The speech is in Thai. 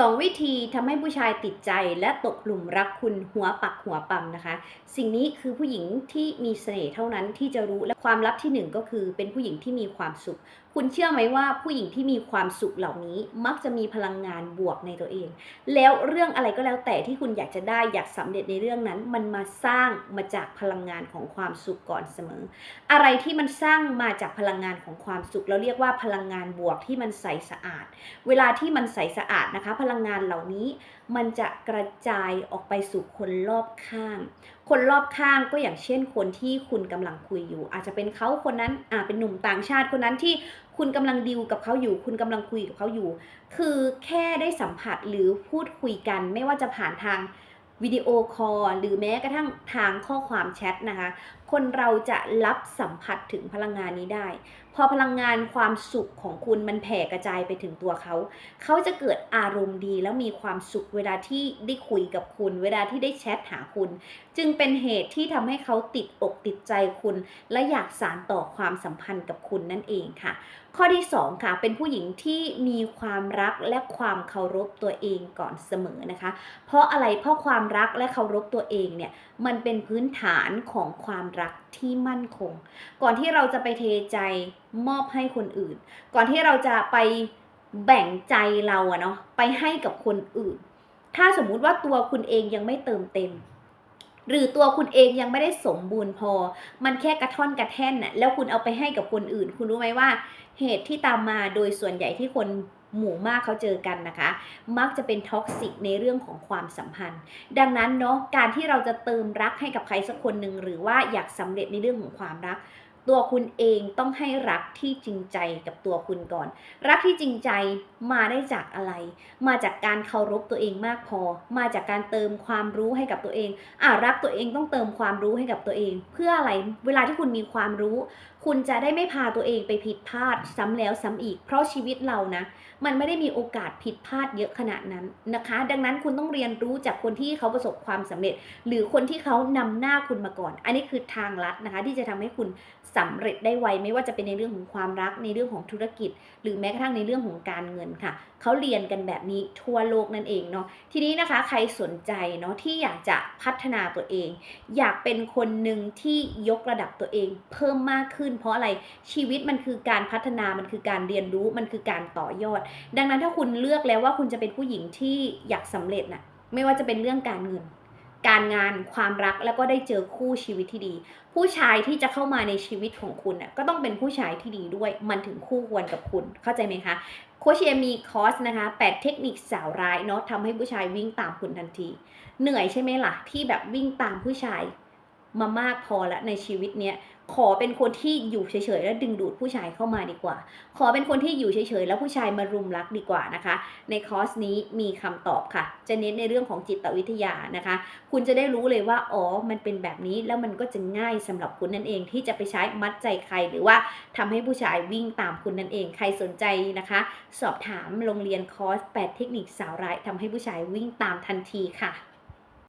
สองวิธีทำให้ผู้ชายติดใจและตกหลุมรักคุณหัวปักหัวปั๊มนะคะ สิ่งนี้คือผู้หญิงที่มีเสน่ห์เท่านั้นที่จะรู้และความลับที่หนึ่งก็คือเป็นผู้หญิงที่มีความสุข คุณเชื่อไหมว่าผู้หญิงที่มีความสุขเหล่านี้มักจะมีพลังงานบวกในตัวเอง แล้วเรื่องอะไรก็แล้วแต่ที่คุณอยากจะได้อยากสำเร็จในเรื่องนั้น มันมาสร้างมาจากพลังงานของความสุขก่อนเสมอ อะไรที่มันสร้างมาจากพลังงานของความสุข เราเรียกว่าพลังงานบวกที่มันใสสะอาด เวลาที่มันใสสะอาดนะคะลังงานเหล่านี้ มันจะกระจายออกไปสู่คนรอบข้าง คนรอบข้างก็อย่างเช่นคนที่คุณกำลังคุยอยู่ อาจจะเป็นเขาคนนั้นอ่าเป็นหนุ่มต่างชาติคนนั้นที่คุณกำลังดิวกับเขาอยู่ คุณกำลังคุยกับเขาอยู่ คือแค่ได้สัมผัสหรือพูดคุยกัน ไม่ว่าจะผ่านทางวิดีโอคอลหรือแม้กระทั่งทางข้อความแชทนะคะคนเราจะรับสัมผัสถึงพลังงานนี้ได้ พอพลังงานความสุขของคุณมันแผ่กระจายไปถึงตัวเขา เขาจะเกิดอารมณ์ดีแล้วมีความสุขเวลาที่ได้คุยกับคุณ เวลาที่ได้แชทหาคุณ จึงเป็นเหตุที่ทำให้เขาติดอกติดใจคุณ และอยากสานต่อความสัมพันธ์กับคุณนั่นเองค่ะ ข้อที่ 2 ค่ะ เป็นผู้หญิงที่มีความรักและความเคารพตัวเองก่อนเสมอนะคะ เพราะอะไรเพราะความรักและเคารพตัวเองเนี่ยมันเป็นพื้นฐานของความรักที่มั่นคง ก่อนที่เราจะไปเทใจมอบให้คนอื่น ก่อนที่เราจะไปแบ่งใจเราอะเนาะไปให้กับคนอื่น ถ้าสมมุติว่าตัวคุณเองยังไม่เติมเต็ม หรือตัวคุณเองยังไม่ได้สมบูรณ์พอ มันแค่กระท่อนกระแท่นน่ะแล้วคุณเอาไปให้กับคนอื่น คุณรู้ไหมว่า เหตุที่ตามมาโดยส่วนใหญ่ที่คน หมู่มากเขาเจอกันนะคะ มักจะเป็นท็อกซิกในเรื่องของความสัมพันธ์ ดังนั้นเนาะการที่เราจะเติมรักให้กับใครสักคนหนึ่งหรือว่าอยากสำเร็จในเรื่องของความรัก ตัวคุณเองต้องให้รักที่จริงใจกับตัวคุณก่อน รักที่จริงใจมาได้จากอะไร มาจากการเคารพตัวเองมากพอ มาจากการเติมความรู้ให้กับตัวเองอ่ารักตัวเองต้องเติมความรู้ให้กับตัวเอง เพื่ออะไรเวลาที่คุณมีความรู้ คุณจะได้ไม่พาตัวเองไปผิดพลาดซ้ำแล้วซ้ำอีก เพราะชีวิตเรานะ มันไม่ได้มีโอกาสผิดพลาดเยอะขนาดนั้นนะคะ ดังนั้นคุณต้องเรียนรู้จากคนที่เขาประสบความสำเร็จ หรือคนที่เขานำหน้าคุณมาก่อน อันนี้คือทางลัดนะคะ ที่จะทำให้คุณสำเร็จได้ไวไม่ว่าจะเป็นในเรื่องของความรักในเรื่องของธุรกิจ หรือแม้กระทั่งในเรื่องของการเงินค่ะเขาเรียนกันแบบนี้ทั่วโลกนั่นเองเนาะทีนี้นะคะใครสนใจเนาะที่อยากจะพัฒนาตัวเอง อยากเป็นคนหนึ่งที่ยกระดับตัวเอง เพิ่มมากขึ้น เพราะอะไรชีวิตมันคือการพัฒนามันคือการเรียนรู้มันคือการต่อยอด ดังนั้นถ้าคุณเลือกแล้วว่าคุณจะเป็นผู้หญิงที่อยากสำเร็จน่ะไม่ว่าจะเป็นเรื่องการเงิน การงานความรักแล้วก็ได้เจอคู่ชีวิตที่ดี ผู้ชายที่จะเข้ามาในชีวิตของคุณน่ะก็ต้องเป็นผู้ชายที่ดีด้วย มันถึงคู่ควรกับคุณเข้าใจไหมคะโคชเชียมีคอร์สนะคะ 8 เทคนิคสาวร้ายเนาะทำให้ผู้ชายวิ่งตามคุณทันที เหนื่อยใช่ไหมล่ะ ที่แบบวิ่งตามผู้ชาย มามากพอแล้วในชีวิตเนี้ยขอเป็นคนที่อยู่เฉยๆแล้วดึงดูดผู้ชายเข้ามาดีกว่า ขอเป็นคนที่อยู่เฉยๆแล้วผู้ชายมารุมรักดีกว่านะคะ ในคอร์สนี้มีคำตอบค่ะ จะเน้นในเรื่องของจิตวิทยานะคะ คุณจะได้รู้เลยว่าอ๋อมันเป็นแบบนี้แล้วมันก็จะง่ายสำหรับคุณนั่นเอง ที่จะไปใช้มัดใจใครหรือว่าทำให้ผู้ชายวิ่งตามคุณนั่นเอง ใครสนใจนะคะ สอบถามโรงเรียนคอร์ส 8 เทคนิคสาวร้ายทำให้ผู้ชายวิ่งตามทันทีค่ะ